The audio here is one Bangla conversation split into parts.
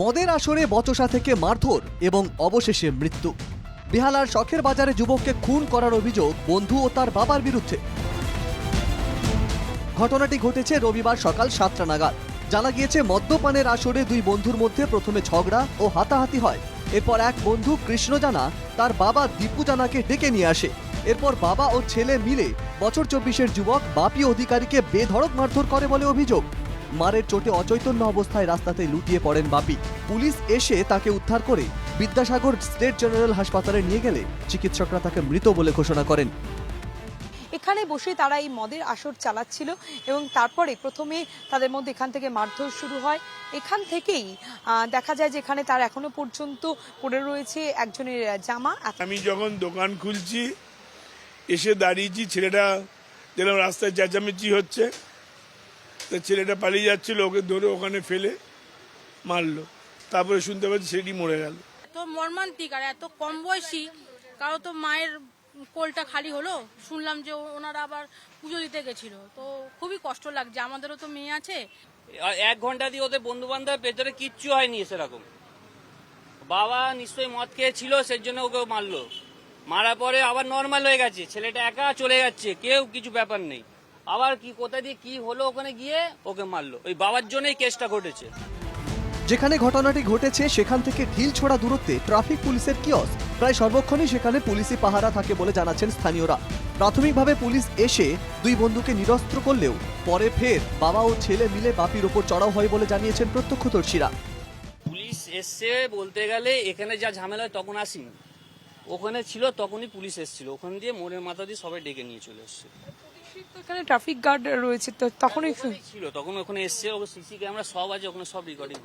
মদের আসরে বচসা থেকে মারধর এবং অবশেষে মৃত্যু। বেহালার শখের বাজারে যুবককে খুন করার অভিযোগ বন্ধু ও তার বাবার বিরুদ্ধে। ঘটনাটি ঘটেছে রবিবার সকাল সাতটা নাগাদ। জানা গিয়েছে, মদ্যপানের আসরে দুই বন্ধুর মধ্যে প্রথমে ঝগড়া ও হাতাহাতি হয়। এরপর এক বন্ধু কৃষ্ণ জানা তার বাবা দীপু জানাকে ডেকে নিয়ে আসে। এরপর বাবা ও ছেলে মিলে বছর চব্বিশের যুবক বাপি অধিকারীকে বেধড়ক মারধর করে বলে অভিযোগ। মারের চোটে অচৈতন্য অবস্থায় রাস্তাতে লুটিয়ে পড়েন বাপি। পুলিশ এসে তাকে উদ্ধার করে বিদ্যাসাগর স্টেট জেনারেল হাসপাতালে নিয়ে গেলে চিকিৎসকরা তাকে মৃত বলে ঘোষণা করেন। এখানে বসে তারা এই মদের আসর চালাচ্ছিল এবং তারপরে প্রথমে তাদের মধ্যে এখান থেকে মারধর শুরু হয়। এখান থেকেই দেখা যায় যে এখানে তার এখনও পর্যন্ত পড়ে রয়েছে একজনের জামা। আমি যখন দোকান খুলছি এসে দাঁড়িয়েছি ছেলেটা যেরকম রাস্তায় চেঁচামেচি হচ্ছে তো ছেলেটা পালিয়ে যাচ্ছিল ওকে ধরে ওখানে ফেলে মারলো। তারপরে শুনতে পাচ্ছি ছেলেটি মরে গেল। এত মর্মান্তিক আর এত কম বয়সী কারও তো মায়ের কোলটা খালি হলো? শুনলাম যে ও- ওনারা আবার পুজো দিতে গেছিল। তো খুবই কষ্ট লাগছে আমাদেরও তো মেয়ে আছে। এক ঘণ্টা দিয়ে ওদের বন্ধু বান্ধব ভেতরে কিচ্ছু হয়নি সেরকম। বাবা নিশ্চয়ই মদ খেয়েছিল সেই জন্য ওকে মারলো। মারার পরে আবার নর্মাল হয়ে গেছে ছেলেটা একা চলে যাচ্ছে কেউ কিছু ব্যাপার নেই। আবার কি কোথা দিয়ে কি হলো ওখানে গিয়ে ওকে মারলো। ওই বাবার জন্যই কেসটা ঘটেছে। যেখানে ঘটনাটি ঘটেছে সেখান থেকে ঢিল ছোড়া দূরত্বে ট্রাফিক পুলিশের কিয়স প্রায় সর্বক্ষণই সেখানে পুলিশি পাহারা থাকে বলে জানাচ্ছেন স্থানীয়রা। প্রাথমিকভাবে পুলিশ এসে দুই বন্ধুকে নিরস্ত্র করলেও পরে ফের বাবা ও ছেলে মিলে বাপির ওপর চড়াও হয় বলে জানিয়েছেন প্রত্যক্ষদর্শীরা। পুলিশ এসছে বলতে গেলে এখানে যা ঝামেলা তখন আসিনি। ওখানে ছিল তখনই পুলিশ এসেছিল। ওখান দিয়ে মোড়ের মাথা দিয়ে সবাই ডেকে নিয়ে চলে এসছে। এখানে ট্রাফিক গার্ড রয়েছে তো তখনই ছিল তখন ওখানে এসছে সিসি ক্যামেরা সব আছে ওখানে সব রেকর্ডিং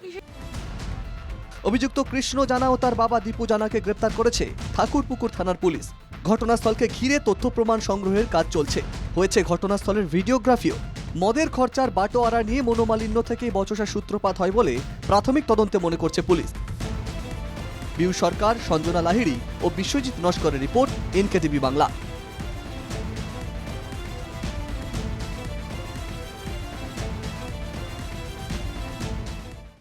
অভিযুক্ত কৃষ্ণ জানা ও তার বাবা দীপু জানাকে গ্রেপ্তার করেছে ঠাকুরপুকুর থানার পুলিশ। ঘটনাস্থলকে ঘিরে তথ্য প্রমাণ সংগ্রহের কাজ চলছে। হয়েছে ঘটনাস্থলের ভিডিওগ্রাফিও। মদের খরচার বাটোয়ারা নিয়ে মনোমালিন্য থেকে বচসা সূত্রপাত হয় বলে প্রাথমিক তদন্তে মনে করছে পুলিশ। বিউ সরকার সঞ্জনা লাহিড়ি ও বিশ্বজিৎ নস্করের রিপোর্ট এনকেটিভি বাংলা।